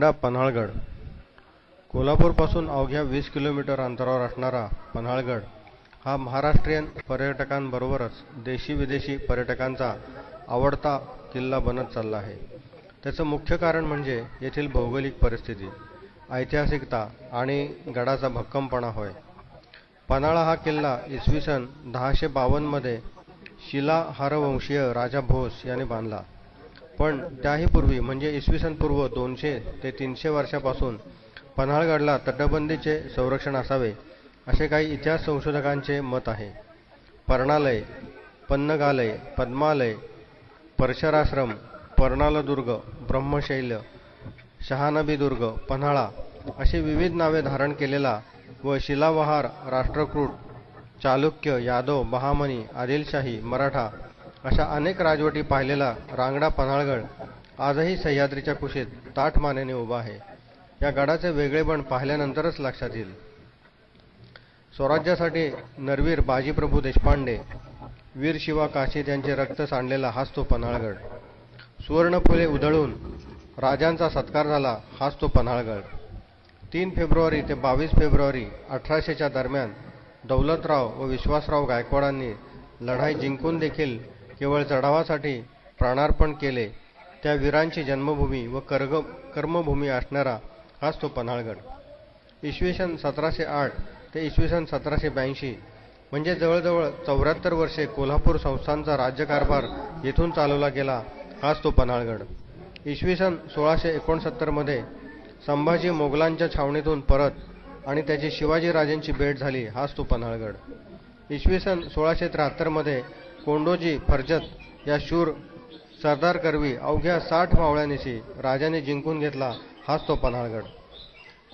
रांगडा पन्हाळगड. कोल्हापूरपासून अवघ्या वीस किलोमीटर अंतरावर असणारा पन्हाळगड हा महाराष्ट्रीयन पर्यटकांबरोबरच देशी विदेशी पर्यटकांचा आवडता किल्ला बनत चालला आहे. त्याचं मुख्य कारण म्हणजे येथील भौगोलिक परिस्थिती ऐतिहासिकता आणि गडाचा भक्कमपणा होय. पन्हाळा हा किल्ला इसवी सन दहाशे बावन्नमध्ये शिला हरवंशीय राजा भोस याने बांधला. पण त्याही पूर्वी म्हणजे इसवी सन पूर्व दोनशे ते तीनशे वर्षापासून पन्हाळगडला तटबंदीचे संरक्षण असावे असे काही इतिहास संशोधकांचे मत आहे. पर्णालय पन्नगालय पद्मालय परशराश्रम पर्णालदुर्ग ब्रह्मशैल शहानबीदुर्ग पन्हाळा अशी विविध नावे धारण केलेला व शिलावहार राष्ट्रकूट चालुक्य यादव बहामनी आदिलशाही मराठा अशा अनेक राजवटी पाहिलेला रांगडा पन्हाळगड आजही सह्याद्रीच्या कुशीत ताठ मानेने उभा आहे. या गडाचे वेगळेपण पाहिल्यानंतरच लक्षात येईल. स्वराज्यासाठी नरवीर बाजीप्रभू देशपांडे वीर शिवा काशीद यांचे रक्त सांडलेला हाच तो पन्हाळगड सुवर्णफुले उधळून राजांचा सत्कार झाला हाच तो पन्हाळगड तीन फेब्रुवारी ते बावीस फेब्रुवारी अठराशेच्या दरम्यान दौलतराव व विश्वासराव गायकवाडांनी लढाई जिंकून देखील केवळ चढावासाठी प्राणार्पण केले त्या वीरांची जन्मभूमी व कर्ग कर्मभूमी असणारा हाच तो पन्हाळगड. इसवी सन सतराशे आठ ते इसवी सन सतराशे ब्याऐंशी म्हणजे जवळजवळ चौऱ्याहत्तर वर्षे कोल्हापूर संस्थांचा राज्यकारभार येथून चालवला गेला हाच तो पन्हाळगड. इसवी सन सोळाशे एकोणसत्तरमध्ये संभाजी मोगलांच्या छावणीतून परत आणि त्याची शिवाजीराजेंची भेट झाली हाच तो पन्हाळगड. इसवी सन सोळाशे त्र्याहत्तरमध्ये कोंडोजी फर्जत या शूर सरदार करवी अवघ्या साठ मावळ्यानिशी राजाने जिंकून घेतला हाच तो पन्हाळगड.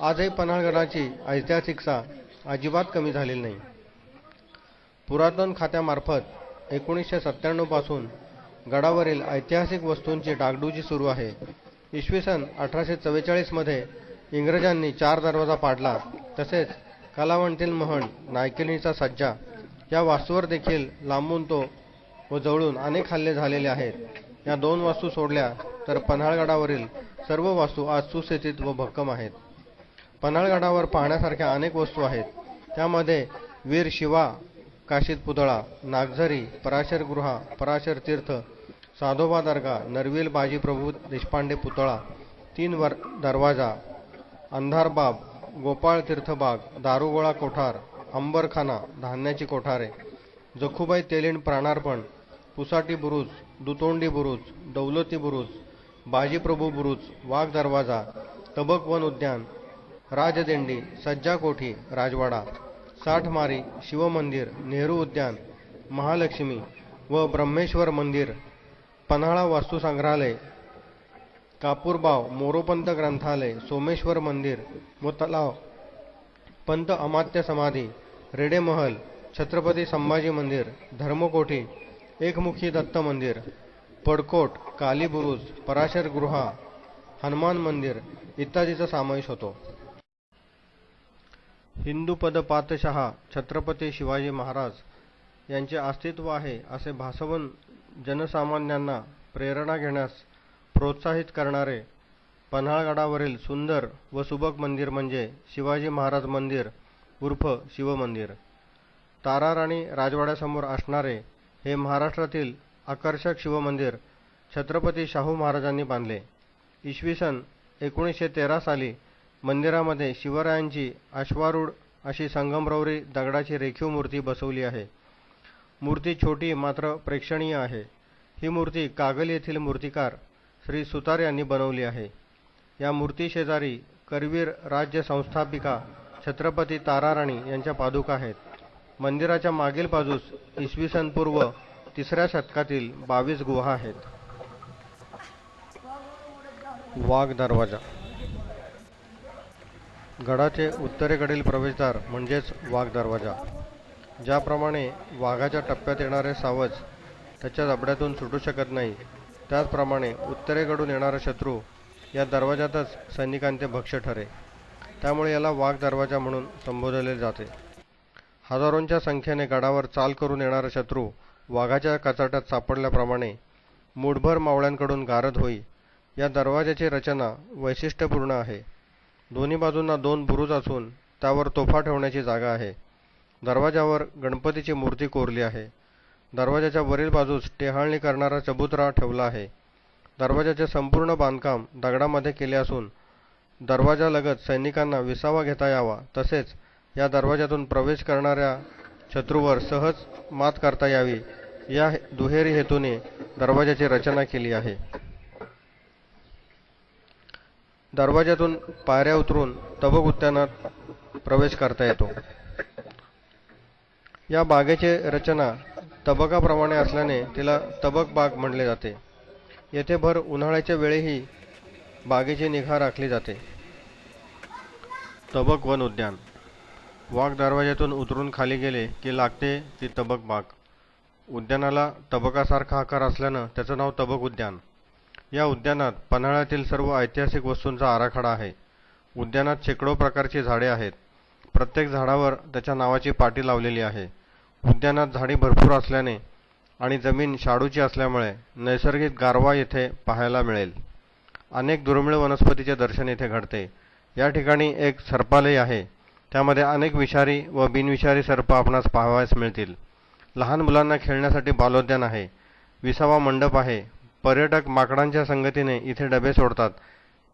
आजही पन्हाळगडाची ऐतिहासिकता अजिबात कमी झालेली नाही. पुरातन खात्यामार्फत एकोणीसशे सत्त्याण्णवपासून गडावरील ऐतिहासिक वस्तूंची डागडुजी सुरू आहे. इसवी सन अठराशे चव्वेचाळीसमध्ये इंग्रजांनी चार दरवाजा पाडला. तसेच कलावंतील महण नायकिणीचा सज्जा या वास्तूवर देखील लांबून तो व जवळून अनेक हल्ले झालेले आहेत. या दोन वास्तू सोडल्या तर पन्हाळगडावरील सर्व वास्तू आज सुस्थितीत व भक्कम आहेत. पन्हाळगडावर पाहण्यासारख्या अनेक वस्तू आहेत. त्यामध्ये वीर शिवा काशीद पुतळा नागझरी पराशर गृहा पराशर तीर्थ साधोबा दर्गा नरवील बाजीप्रभू देशपांडे पुतळा तीन वर दरवाजा अंधारबाब गोपाळ तीर्थबाग दारुगोळा कोठार अंबरखाना धान्याची कोठारे जखुबाई तेलीण प्राणार्पण पुसाटी बुरुज दुतोंडी बुरुज दौलती बुरुज बाजीप्रभू बुरुज वाघ दरवाजा तबक वन उद्यान राजदिंडी सज्जा कोठी राजवाडा साठमारी शिवमंदिर नेहरू उद्यान महालक्ष्मी व ब्रह्मेश्वर मंदिर पन्हाळा वास्तुसंग्रहालय कापूरबाव मोरोपंत ग्रंथालय सोमेश्वर मंदिर व तलाव पंत अमात्य समाधी रेडे महल छत्रपती संभाजी मंदिर धर्मकोठी एकमुखी दत्त मंदिर पडकोट कालीबुरुज पराशर गृहा हनुमान मंदिर इत्यादीचा समावेश होतो. हिंदू पदपातशहा छत्रपती शिवाजी महाराज यांचे अस्तित्व आहे असे भासवून जनसामान्यांना प्रेरणा घेण्यास प्रोत्साहित करणारे पन्हाळगडावरील सुंदर व सुबक मंदिर म्हणजे शिवाजी महाराज मंदिर उर्फ शिवमंदिर. ताराराणी राजवाड्यासमोर असणारे हे महाराष्ट्रातील आकर्षक शिवमंदिर छत्रपती शाहू महाराजांनी बांधले. इसवी सन एकोणीसशे तेरा साली मंदिरामध्ये शिवरायांची अश्वारूढ अशी संगमरवरी दगडाची रेखीव मूर्ती बसवली आहे. मूर्ती छोटी मात्र प्रेक्षणीय आहे. ही मूर्ती कागल येथील मूर्तिकार श्री सुतार यांनी बनवली आहे. या मूर्तीशेजारी करवीर राज्य संस्थापिका छत्रपती ताराराणी यांच्या पादुका आहेत. मंदिराच्या मागील बाजूस इसवी सन पूर्व तिसऱ्या शतकातील बावीस गुहा आहेत. वाघ दरवाजा. गडाचे उत्तरेकडील प्रवेशद्वार म्हणजेच वाघ दरवाजा. ज्याप्रमाणे वाघाच्या टप्प्यात येणारे सावज त्याच्या जबड्यातून सुटू शकत नाही त्याचप्रमाणे उत्तरेकडून येणारा शत्रू या दरवाजातच सैनिकांचे भक्ष ठरे. त्यामुळे याला वाघ दरवाजा म्हणून संबोधले जाते. हजारोंच्या संख्येने गडावर चाल करून येणारा शत्रू वाघाच्या कचाट्यात सापडल्याप्रमाणे मूठभर मावळ्यांकडून गारद होई. या दरवाजाची रचना वैशिष्ट्यपूर्ण आहे. दोन्ही बाजूंना दोन बुरुज असून त्यावर तोफा ठेवण्याची जागा आहे. दरवाजावर गणपतीची मूर्ती कोरली आहे. दरवाजाच्या वरील बाजूस टेहाळणी करणारा चबुतरा ठेवला आहे. दरवाजाचे संपूर्ण बांधकाम दगडामध्ये केले असून दरवाजालगत सैनिकांना विसावा घेता यावा. तसेच या दरवाजातून प्रवेश करणाऱ्या शत्रूवर सहज मात करता यावी. या दुहेरी हेतूने दरवाजाची रचना केली आहे. दरवाजातून पायऱ्या उतरून तबक उद्यानात प्रवेश करता येतो. या बागेची रचना तबकाप्रमाणे असल्याने तिला तबक बाग म्हणले जाते. येथे भर उन्हाळ्याच्या वेळीही बागेची निगा राखली जाते. तबक वन उद्यान. वाघ दरवाजातून उतरून खाली गेले की लागते ती तबक बाग. उद्यानाला तबकासारखा आकार असल्यानं त्याचं नाव तबक उद्यान. या उद्यानात पन्हाळ्यातील सर्व ऐतिहासिक वस्तूंचा आराखडा आहे. उद्यानात शेकडो प्रकारची झाडे आहेत. प्रत्येक झाडावर त्याच्या नावाची पाटी लावलेली आहे. उद्यानात झाडी भरपूर असल्याने आणि जमीन शाडूची असल्यामुळे नैसर्गिक गारवा येथे पाहायला मिळेल. अनेक दुर्मिळ वनस्पतीचे दर्शन येथे घडते. या ठिकाणी एक सर्पालय आहे. त्यामध्ये अनेक विषारी व बिनविषारी सर्प आपणास पाहावयास मिळतील. लहान मुलांना खेळण्यासाठी बालोद्यान आहे. विसावा मंडप आहे. पर्यटक माकडांच्या संगतीने इथे डबे सोडतात.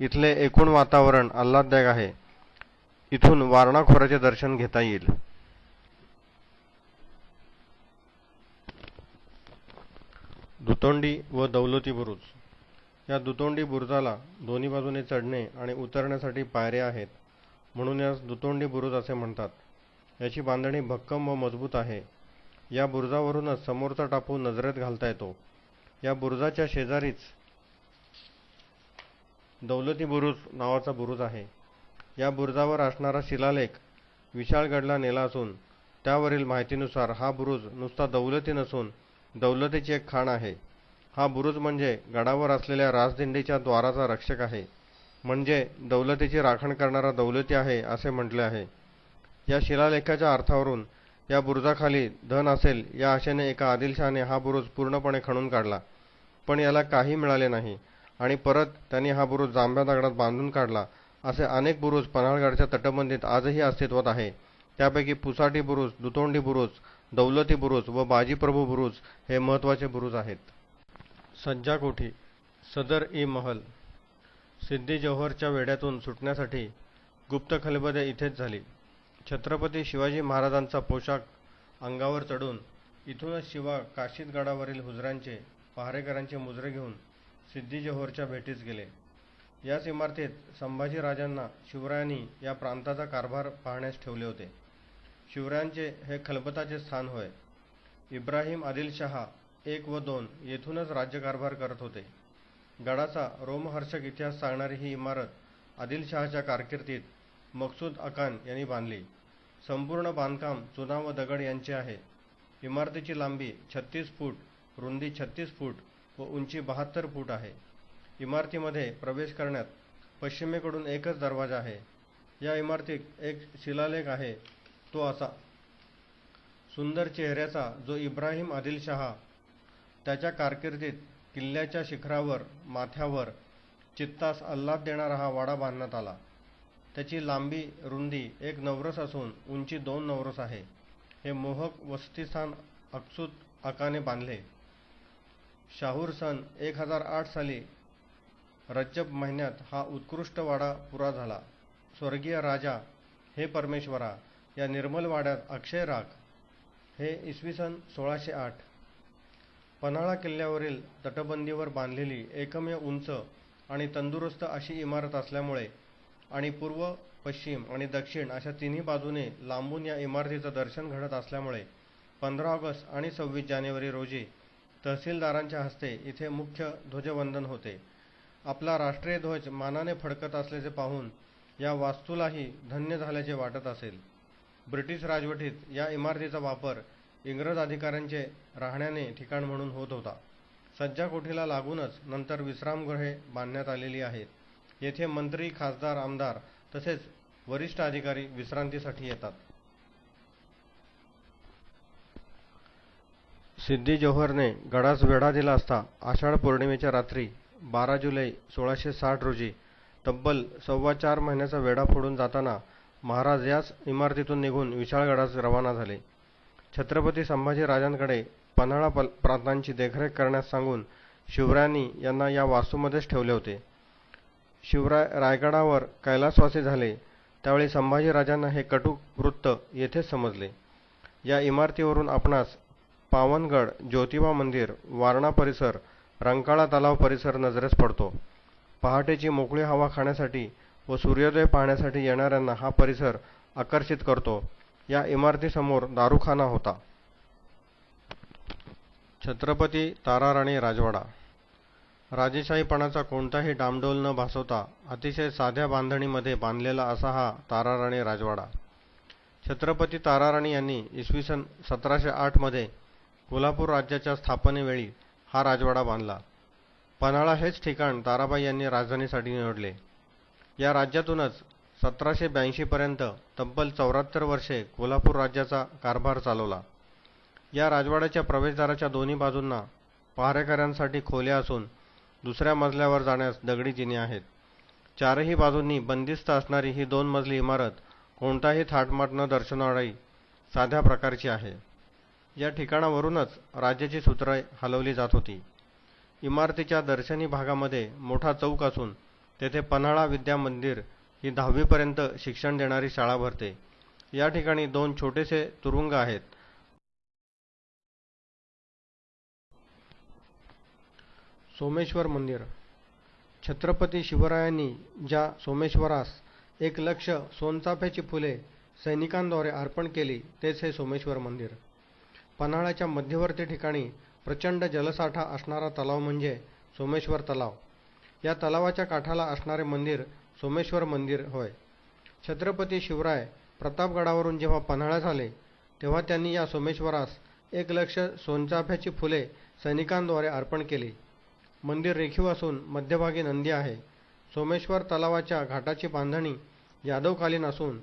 इथले एकूण वातावरण आल्हाददायक आहे. इथून वारणाखोराचे दर्शन घेता येईल. दुतोंडी व दौलती बुरुज या दुतोंडी बुरुजाला दोन्ही बाजूने चढणे आणि उतरण्यासाठी पायऱ्या आहेत म्हणून यास दुतोंडी बुरुज असे म्हणतात. याची बांधणी भक्कम व मजबूत आहे. या बुरुजावरूनच समोरचा टापू नजरेत घालता येतो. या बुरुजाच्या शेजारीच दौलती बुरुज नावाचा बुरुज आहे. या बुरुजावर असणारा शिलालेख विशाळगडला नेला असून त्यावरील माहितीनुसार हा बुरुज नुसता दौलती नसून दौलतीची एक खाण आहे. हा बुरुज म्हणजे गडावर असलेल्या राजदिंडीच्या द्वाराचा रक्षक आहे. म्हणजे दौलतीची राखण करणारा दौलती आहे असे म्हटले आहे. या शिलालेखाच्या अर्थावरून या बुरुजाखाली धन असेल या आशेने एका आदिलशहाने हा बुरुज पूर्णपणे खणून काढला. पण याला काही मिळाले नाही आणि परत त्यांनी हा बुरुज जांभ्या दगडात बांधून काढला असे अनेक बुरुज पन्हाळगडच्या तटबंदीत आजही अस्तित्वात आहे. त्यापैकी पुसाटी बुरुज दुतोंडी बुरुज दौलती बुरुज व बाजीप्रभू बुरुज हे महत्त्वाचे बुरुज आहेत. सज्जा कोठी सदर ई महल सिद्धी जौहरच्या वेड्यातून सुटण्यासाठी गुप्त खलबदे इथेच झाली. छत्रपती शिवाजी महाराजांचा पोशाख अंगावर चढून इथूनच शिवा काशीद गडावरील हुजऱ्यांचे पहारेकरांचे मुजरे घेऊन सिद्धी जौहरच्या भेटीस गेले. याच इमारतीत संभाजी राजांना शिवरायांनी या प्रांताचा कारभार पाहण्यास ठेवले होते. शिवरायांचे हे खलबताचे स्थान होय. इब्राहिम आदिलशहा एक व दोन येथूनच राज्यकारभार करत होते. गडाचा रोमहर्षक इतिहास सांगणारी ही इमारत आदिलशहाच्या कारकिर्दीत मकसूद अकान यांनी बांधली. संपूर्ण बांधकाम चुना व दगड यांचे आहे. इमारतीची लांबी छत्तीस फूट रुंदी छत्तीस फूट व उंची बहात्तर फूट आहे. इमारतीमध्ये प्रवेश करण्यात पश्चिमेकडून एकच दरवाजा आहे. या इमारतीत एक शिलालेख आहे. तो असा सुंदर चेहऱ्याचा जो इब्राहिम आदिलशहा त्याच्या कारकिर्दीत किल्ल्याच्या शिखरावर माथ्यावर चित्तास अल्लाद देणारा हा वाडा बांधण्यात आला. त्याची लांबी रुंदी एक नवरस असून उंची दोन नवरस आहे. हे मोहक वसतिस्थान अकसूत अकाने बांधले. शाहूर सन एक हजार आठ साली रज्जब महिन्यात हा उत्कृष्ट वाडा पुरा झाला. स्वर्गीय राजा हे परमेश्वरा या निर्मल वाड्यात अक्षय राख हे इसवी सन सोळाशे आठ पन्हाळा किल्ल्यावरील तटबंदीवर बांधलेली एकमेव उंच आणि तंदुरुस्त अशी इमारत असल्यामुळे आणि पूर्व पश्चिम आणि दक्षिण अशा तिन्ही बाजूने लांबून या इमारतीचं दर्शन घडत असल्यामुळे पंधरा ऑगस्ट आणि सव्वीस जानेवारी रोजी तहसीलदारांच्या हस्ते इथे मुख्य ध्वजवंदन होते. आपला राष्ट्रीय ध्वज मानाने फडकत असल्याचे पाहून या वास्तूलाही धन्य झाल्याचे वाटत असेल. ब्रिटिश राजवटीत या इमारतीचा वापर इंग्रज अधिकाऱ्यांचे राहण्याने ठिकाण म्हणून होत होता. सज्जा कोठीला लागूनच नंतर विश्रामगृहे बांधण्यात आलेली आहेत. येथे मंत्री खासदार आमदार तसेच वरिष्ठ अधिकारी विश्रांतीसाठी येतात. सिद्धी जोहरने गडास वेढा दिला असता आषाढ पौर्णिमेच्या रात्री बारा जुलै सोळाशे साठ रोजी तब्बल सव्वा चार महिन्याचा वेढा फोडून जाताना महाराज याच इमारतीतून निघून विशाळगडास रवाना झाले. छत्रपती संभाजी राजांकडे पन्हाळा प्रांतांची देखरेख करण्यास सांगून शिवरायांनी यांना या वास्तूमध्येच ठेवले होते. शिवराय रायगडावर कैलासवासी झाले त्यावेळी संभाजीराजांना हे कटू वृत्त येथेच समजले. या इमारतीवरून आपणास पावनगड ज्योतिबा मंदिर वारणा परिसर रंकाळा तलाव परिसर नजरेस पडतो. पहाटेची मोकळी हवा खाण्यासाठी व सूर्योदय पाहण्यासाठी येणाऱ्यांना हा परिसर आकर्षित करतो. या इमारतीसमोर दारुखाना होता. छत्रपती ताराराणी राजवाडा. राजेशाहीपणाचा कोणताही डामडोल न भासवता अतिशय साध्या बांधणीमध्ये बांधलेला असा हा ताराराणी राजवाडा. छत्रपती ताराराणी यांनी इसवी सन सतराशे आठमध्ये कोल्हापूर राज्याच्या स्थापनेवेळी हा राजवाडा बांधला. पन्हाळा हेच ठिकाण ताराबाई यांनी राजधानीसाठी निवडले. या राज्यातूनच सतराशे ब्याऐंशीपर्यंत तब्बल चौऱ्याहत्तर वर्षे कोल्हापूर राज्याचा कारभार चालवला. या राजवाड्याच्या प्रवेशद्वाराच्या दोन्ही बाजूंना पहारेकऱ्यांसाठी खोल्या असून दुसऱ्या मजल्यावर जाण्यास दगडी जिने आहेत. चारही बाजूंनी बंदिस्त असणारी ही दोन मजली इमारत कोणताही थाटमाट न दर्शवणारी साध्या प्रकारची आहे. या ठिकाणावरूनच राज्याची सूत्रे हलवली जात होती. इमारतीच्या दर्शनी भागामध्ये मोठा चौक असून तेथे पन्हाळा विद्या मंदिर ही दहावीपर्यंत शिक्षण देणारी शाळा भरते. या ठिकाणी दोन छोटेसे तुरुंग आहेत. सोमेश्वर मंदिर. छत्रपती शिवरायांनी ज्या सोमेश्वरास एक लक्ष सोनचाफ्याची फुले सैनिकांद्वारे अर्पण केली तेच हे सोमेश्वर मंदिर. पन्हाळ्याच्या मध्यवर्ती ठिकाणी प्रचंड जलसाठा असणारा तलाव म्हणजे सोमेश्वर तलाव. या तलावाच्या काठाला असणारे मंदिर सोमेश्वर मंदिर होय. छत्रपती शिवराय प्रतापगडावरून जेव्हा पन्हाळा झाले तेव्हा त्यांनी या सोमेश्वरास एक लक्ष सोनचाफ्याची फुले सैनिकांद्वारे अर्पण केली. मंदिर रेखीव असून मध्यभागी नंदी आहे. सोमेश्वर तलावाच्या घाटाची बांधणी यादवकालीन असून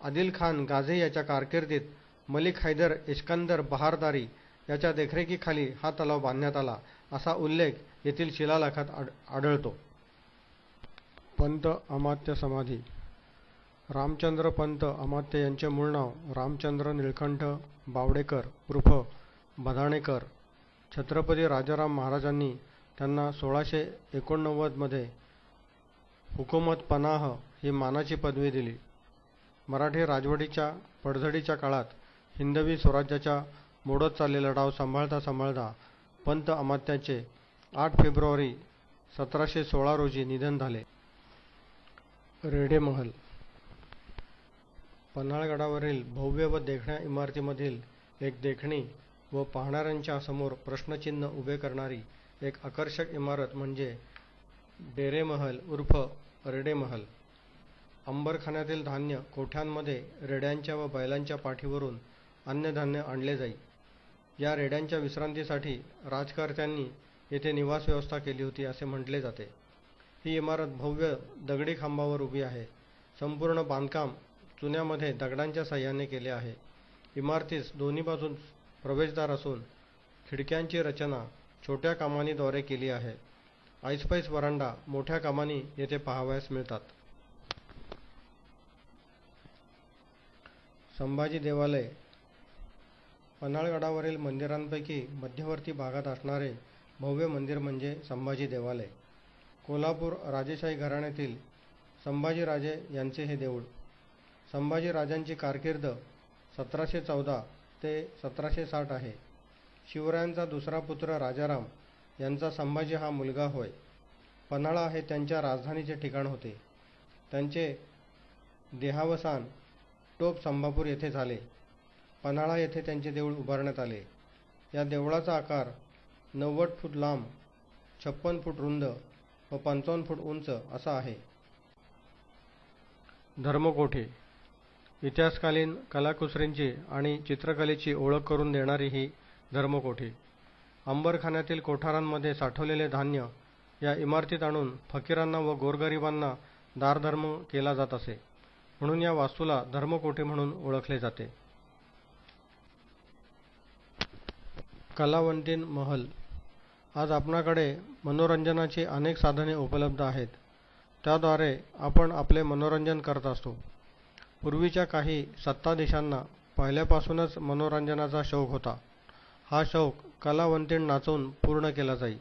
आदिल खान गाझी याच्या कारकिर्दीत मलिक हैदर इस्कंदर बहारदारी याच्या देखरेखीखाली हा तलाव बांधण्यात आला असा उल्लेख येथील शिलालेखात आढळतो. पंत अमात्य समाधी. रामचंद्र पंत अमात्य यांचे मूळ नाव रामचंद्र निळकंठ बावडेकर उर्फ बधाणेकर. छत्रपती राजाराम महाराजांनी त्यांना सोळाशे एकोणनव्वदमध्ये हुकुमत पनाह ही मानाची पदवी दिली. मराठी राजवटीच्या पडझडीच्या काळात हिंदवी स्वराज्याच्या मोडत चाललेला डाव सांभाळता सांभाळता पंत अमात्याचे आठ फेब्रुवारी सतराशे सोळा रोजी निधन झाले. रेडेमहल. पन्हाळगडावरील भव्य व देखण्या इमारतीमधील एक देखणी व पाहणाऱ्यांच्या समोर प्रश्नचिन्ह उभे करणारी एक आकर्षक इमारत म्हणजे डेरेमहल उर्फ रेडेमहल. अंबरखान्यातील धान्य कोठ्यांमध्ये रेड्यांच्या व बैलांच्या पाठीवरून अन्नधान्य आणले जाई. या रेड्यांच्या विश्रांतीसाठी राजकर्त्यांनी येथे निवास व्यवस्था केली होती असे म्हटले जाते. ही इमारत भव्य दगडी खांबावर उभी आहे. संपूर्ण बांधकाम चुन्यामध्ये दगडांच्या सहाय्याने केले आहे. इमारतीस दोन्ही बाजूस प्रवेशद्वार असून खिडक्यांची रचना छोट्या कमानीद्वारे केली आहे. ऐसपैस वरांडा मोठ्या कमानी येथे पाहावयास मिळतात. संभाजी देवालय पन्हाळगडावरील मंदिरांपैकी मध्यवर्ती भागात असणारे भव्य मंदिर म्हणजे संभाजी देवालय. कोल्हापूर राजेशाही घराण्यातील संभाजीराजे यांचे हे देऊळ. संभाजीराजांची कारकीर्द सतराशे चौदा ते सतराशे साठ आहे. शिवरायांचा दुसरा पुत्र राजाराम यांचा संभाजी हा मुलगा होय. पन्हाळा हे त्यांच्या राजधानीचे ठिकाण होते. त्यांचे देहावसान टोप संभापूर येथे झाले. पन्हाळा येथे त्यांचे देऊळ उभारण्यात आले. या देवळाचा आकार नव्वद फूट लांब छप्पन फूट रुंद व पंचावन्न फूट उंच असा आहे. धर्मकोठे. इतिहासकालीन कलाकुसरींची आणि चित्रकलेची ओळख करून देणारी ही धर्मकोठी. अंबरखान्यातील कोठारांमध्ये साठवलेले धान्य या इमारतीत आणून फकीरांना व गोरगरिबांना दारधर्म केला जात असे. म्हणून या वास्तूला धर्मकोठी म्हणून ओळखले जाते. कलावंतीन महल. आज आपणाकडे मनोरंजनाची अनेक साधने उपलब्ध आहेत. त्याद्वारे आपण आपले मनोरंजन करत असतो. पूर्वीच्या काही सत्ताधीशांना पहिल्यापासूनच मनोरंजनाचा शौक होता. हा शौक कलावंतीण नाचून पूर्ण केला जाई.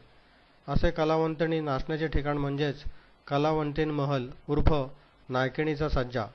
असे कलावंतिणी नाचण्याचे ठिकाण म्हणजेच कलावंतीण महल उर्फ नायकिणीचा सज्जा.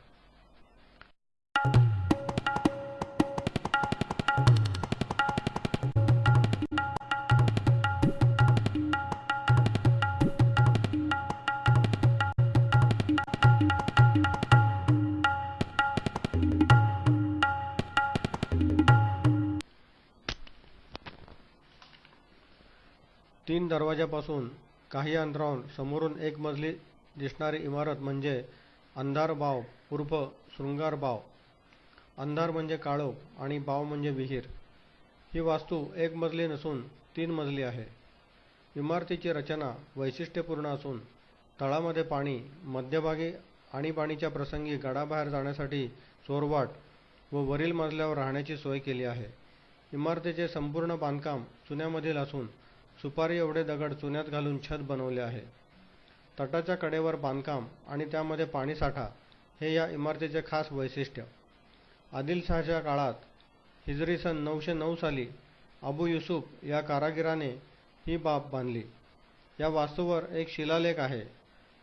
तीन दरवाजापासून काही अंतरावून समोरून एक मजली दिसणारी इमारत म्हणजे अंधार बाव उर्फ शृंगार बाव अंधार म्हणजे काळोख आणि बाव म्हणजे विहीर. ही वास्तू एक मजली नसून तीन मजली आहे. इमारतीची रचना वैशिष्ट्यपूर्ण असून तळामध्ये पाणी मध्यभागी आणीबाणीच्या प्रसंगी गडाबाहेर जाण्यासाठी चोरवाट व वरील मजल्यावर राहण्याची सोय केली आहे. इमारतीचे संपूर्ण बांधकाम चुन्यामधील असून सुपारी एवढे दगड चुन्यात घालून छत बनवले आहे. तटाच्या कडेवर बांधकाम आणि त्यामध्ये पाणीसाठा हे या इमारतीचे खास वैशिष्ट्य. आदिलशहाच्या काळात हिजरी सन नऊशे नऊ साली अबू युसुफ या कारागिराने ही बाब बांधली. या वास्तूवर एक शिलालेख आहे.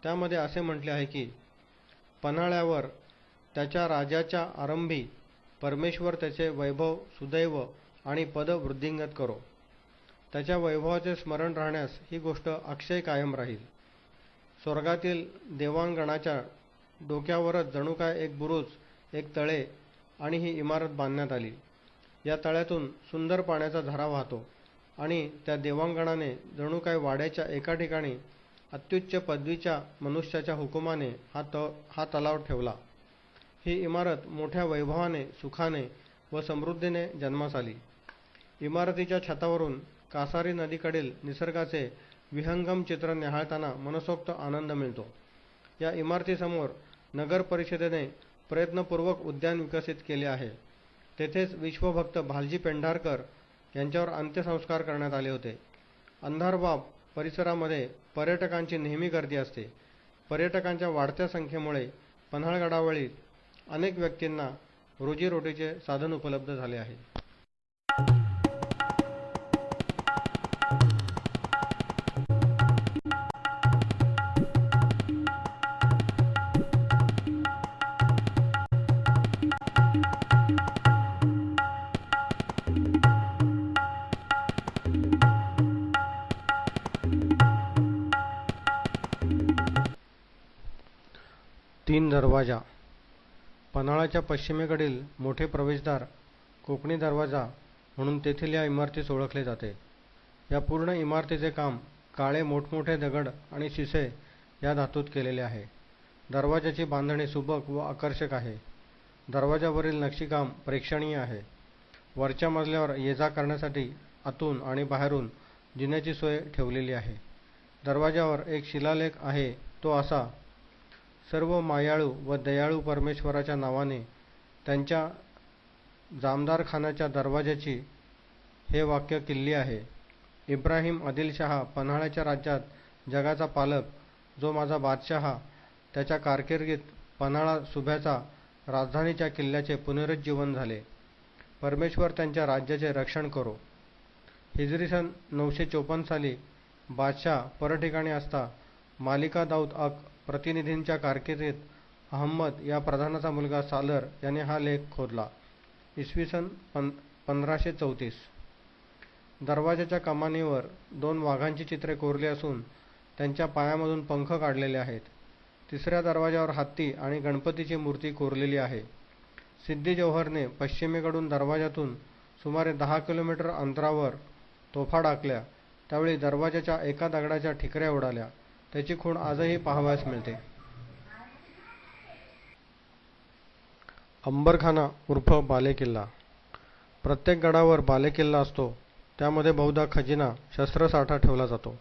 त्यामध्ये असे म्हटले आहे की पन्हाळ्यावर त्याच्या राजाच्या आरंभी परमेश्वर त्याचे वैभव सुदैव आणि पद वृद्धिंगत करो. त्याच्या वैभवाचे स्मरण राहण्यास ही गोष्ट अक्षय कायम राहील. स्वर्गातील देवांगणाच्या डोक्यावरच जणू काय एक बुरुज एक तळे आणि ही इमारत बांधण्यात आली. या तळ्यातून सुंदर पाण्याचा झरा वाहतो आणि त्या देवांगणाने जणू काय वाड्याच्या एका ठिकाणी अत्युच्च पदवीच्या मनुष्याच्या हुकुमाने हा त हा तलाव ठेवला. ही इमारत मोठ्या वैभवाने सुखाने व समृद्धीने जन्मास आली. इमारतीच्या छतावरून कासारी नदीकडील निसर्गाचे विहंगम चित्र न्याहाळताना मनसोक्त आनंद मिळतो. या इमारतीसमोर नगर परिषदेने प्रयत्नपूर्वक उद्यान विकसित केले आहे. तेथेच विश्वभक्त भालजी पेंढारकर यांच्यावर अंत्यसंस्कार करण्यात आले होते. अंधारबाब परिसरामध्ये पर्यटकांची नेहमी गर्दी असते. पर्यटकांच्या वाढत्या संख्येमुळे पन्हाळगडावरील अनेक व्यक्तींना रोजीरोटीचे साधन उपलब्ध झाले आहे. तीन दरवाजा. पन्हाळ्याच्या पश्चिमेकडील मोठे प्रवेशद्वार कोकणी दरवाजा म्हणून तेथील या इमारतीस ओळखले जाते. या पूर्ण इमारतीचे काम काळे मोठमोठे दगड आणि शिसे या धातूत केलेले आहे. दरवाजाची बांधणी सुबक व आकर्षक आहे. दरवाजावरील नक्षीकाम प्रेक्षणीय आहे. वरच्या मजल्यावर ये जा करण्यासाठी आतून आणि बाहेरून जिन्याची सोय ठेवलेली आहे. दरवाजावर एक शिलालेख आहे तो असा सर्व मायाळू व दयाळू परमेश्वराच्या नावाने त्यांच्या जामदारखानाच्या दरवाजाची हे वाक्य किल्ली आहे. इब्राहिम आदिलशहा पन्हाळ्याच्या राज्यात जगाचा पालक जो माझा बादशहा त्याच्या कारकिर्दीत पन्हाळा सुभ्याचा राजधानीच्या किल्ल्याचे पुनरुज्जीवन झाले. परमेश्वर त्यांच्या राज्याचे रक्षण करो. हिजरी सन नऊशे चोपन्न साली बादशाह परठिकाणी असता मालिका दाऊद अक प्रतिनिधींच्या कारकिर्दीत अहमद या प्रधानाचा मुलगा सालर याने हा लेख खोदला. इसवी सन पं पंधराशे चौतीस. दरवाजाच्या कमानीवर दोन वाघांची चित्रे कोरली असून त्यांच्या पायामधून पंख काढलेले आहेत. तिसऱ्या दरवाजावर हत्ती आणि गणपतीची मूर्ती कोरलेली आहे. सिद्दी जौहरने पश्चिमेकडून दरवाजातून सुमारे दहा किलोमीटर अंतरावर तोफा टाकल्या त्यावेळी दरवाजाच्या एका दगडाच्या ठिकऱ्या उडाल्या. त्याची खूण आजही पाहावयास मिळते. अंबरखाना उर्फ बालेकिल्ला. प्रत्येक गडावर बालेकिल्ला असतो. त्यामध्ये बहुधा खजिना शस्त्रसाठा ठेवला जातो.